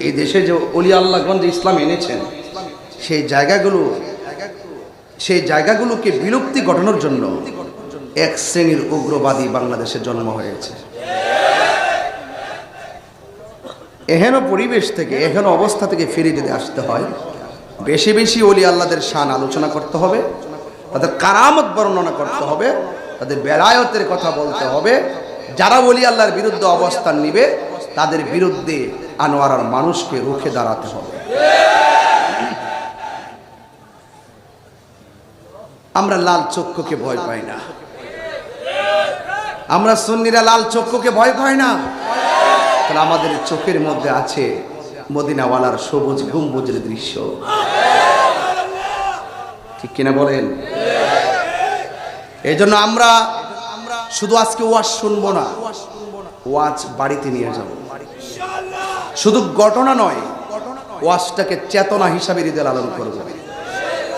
এই দেশে যে অলি আল্লাহগঞ্জ ইসলাম এনেছেন, সেই জায়গাগুলো, সেই জায়গাগুলোকে বিলুপ্তি ঘটানোর জন্য এক শ্রেণির উগ্রবাদী বাংলাদেশে জন্ম হয়েছে। এহেন পরিবেশ থেকে, এহেন অবস্থা থেকে ফিরে যদি আসতে হয়। বেশি বেশি অলি আল্লাহদের শান আলোচনা করতে হবে, তাদের কারামত বর্ণনা করতে হবে, তাদের বেলায়তের কথা বলতে হবে। যারা অলি আল্লাহর বিরুদ্ধে অবস্থান নিবে, তাদের বিরুদ্ধে আনোয়ারার মানুষকে রুখে দাঁড়াতে হবে। আমরা লাল চক্ষুকে ভয় পাই না। আমরা সুন্নিরা লাল চক্ষুকে ভয় পাই না। তাহলে আমাদের চোখের মধ্যে আছে মদিনাওয়ালার সবুজ গম্বুজের দৃশ্য। ঠিক কিনা বলেন? এই জন্য আমরা শুধু আজকে ওয়াজ শুনব না, ওয়াজ বাড়িতে নিয়ে যাব। শুধু ঘটনা নয়, ওয়াজটাকে চেতনা হিসাবে হৃদয় লালন করব।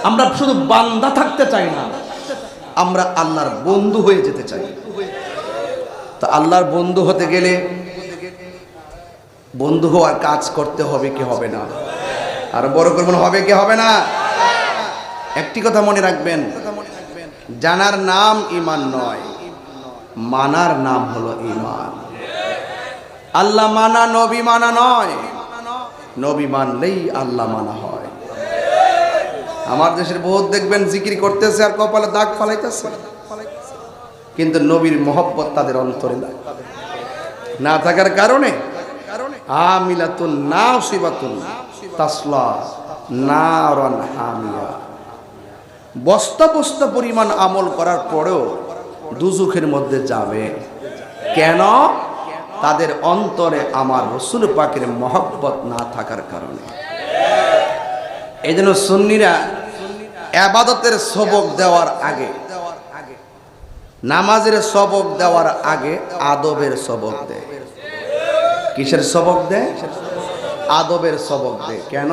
আমরা শুধু বান্দা থাকতে চাই না, আমরা আল্লাহর বন্ধু হয়ে যেতে চাই। তা আল্লাহর বন্ধু হতে গেলে বন্ধু হওয়ার কাজ করতে হবে কি হবে না? আর বড় করবেন হবে কি হবে না? একটি কথা মনে রাখবেন, জানার নাম ইমান নয়, মানার নাম হলো ইমান। আল্লাহ মানা, নবী মানা নয়। নবী মানলেই আল্লাহ মানা হয়। আমার দেশের বহুত দেখবেন জিকির করতেছে আর কপালে দাগ ফালাইতেছে। কিন্তু নবীর মহব্বত তাদের অন্তরে না থাকার কারণে আমিলাতুন না সিবাতুন তাসলা, নারন হামিয়া। বস্তা বস্তা পরিমাণ আমল করার পরেও দুজুখের মধ্যে যাবে। কেন? তাদের অন্তরে আমার রসুল পাকের মহব্বত না থাকার কারণে। এই জন্য সুন্নিরা আবাদতের সবক দেওয়ার আগে, নামাজের সবক দেওয়ার আগে আদবের সবক দেয়। কিসের সবক দেয়? আদবের সবক দেয়। কেন?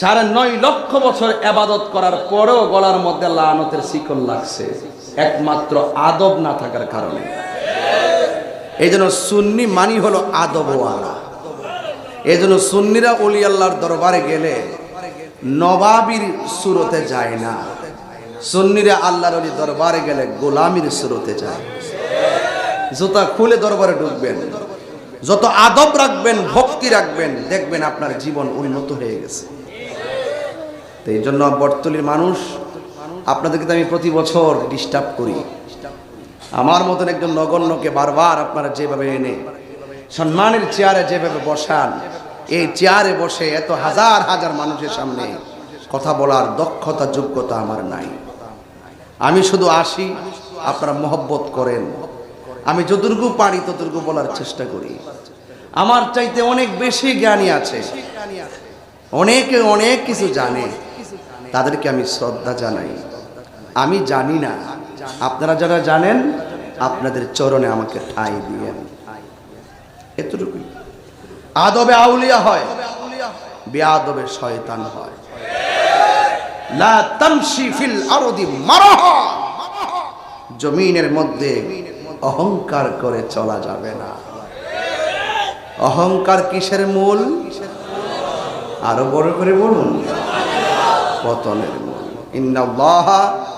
সাড়ে নয় লক্ষ বছর আবাদত করার পরেও গলার মধ্যে লানতের শিকল লাগছে। একমাত্র আদব না থাকার কারণে। এই জন্য সুন্নি মানি হলো আদবওয়ালা এই জন্য সুন্নিরা অলি আল্লাহর দরবারে গেলে নবাবির সুরতে যায় না। সুন্নিরা আল্লাহর অলি দরবারে গেলে গোলামির সুরতে যায়। জুতা খুলে দরবারে ঢুকবেন। যত আদব রাখবেন, ভক্তি রাখবেন, দেখবেন আপনার জীবন উন্নত হয়ে গেছে। এই জন্য বর্তলির মানুষ, আপনাদেরকে তো আমি প্রতি বছর ডিস্টার্ব করি। আমার মতন একজন নগণ্যকে বারবার আপনারা যেভাবে এনে সম্মানের চেয়ারে যেভাবে বসান, এই চেয়ারে বসে এত হাজার হাজার মানুষের সামনে কথা বলার দক্ষতা, যোগ্যতা আমার নাই। আমি শুধু আসি, আপনারা মহব্বত করেন। আমি যতটুকু পারি ততটুকু বলার চেষ্টা করি। আমার চাইতে অনেক বেশি জ্ঞানী আছে। অনেকে অনেক কিছু জানে। তাদেরকে আমি শ্রদ্ধা জানাই। আমি জানি না আপনারা যারা জানেন, আপনাদের চরণে আমাকে ঠাঁই দিয়েন এতটুকুই। আদবে আউলিয়া হয়, বেআদবে শয়তান হয়। লা তামশি ফিল আরদি জমিনের মধ্যে অহংকার করে চলা যাবে না। অহংকার কিসের মূল? আরও বড় করে বলুন। পতনের মূল। মুতাকাব্বিরিন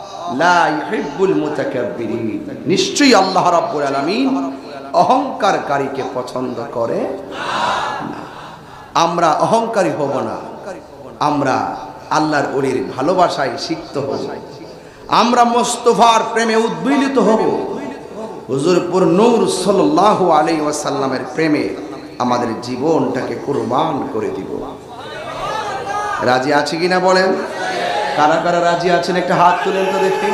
নিশ্চয়ই আল্লাহ রাব্বুল আলামিন অহংকারকারীকে পছন্দ করে আমরা অহংকারী হব না। আমরা আল্লাহর ওলির ভালোবাসায় সিক্ত হব। আমরা মোস্তফার প্রেমে উদ্বিলিত হব। হুজুরপুর নূর সাল্লাল্লাহু আলাইহি ওয়াসাল্লামের প্রেমে আমাদের জীবনটাকে কুরবান করে দিব। রাজি আছে কিনা বলেন? কারা কারা রাজি আছেন? একটা হাত তুলেন তো দেখি।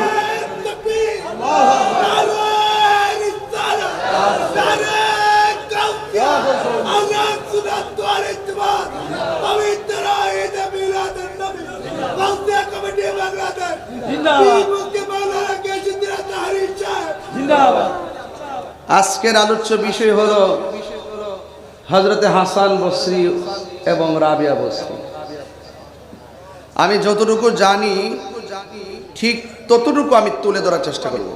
আজকের আলোচ্য বিষয় হলো হজরতে হাসান বসরি এবং রাবিয়া বসরি। আমি যতটুকু জানি ঠিক ততটুকু আমি তুলে ধরার চেষ্টা করব।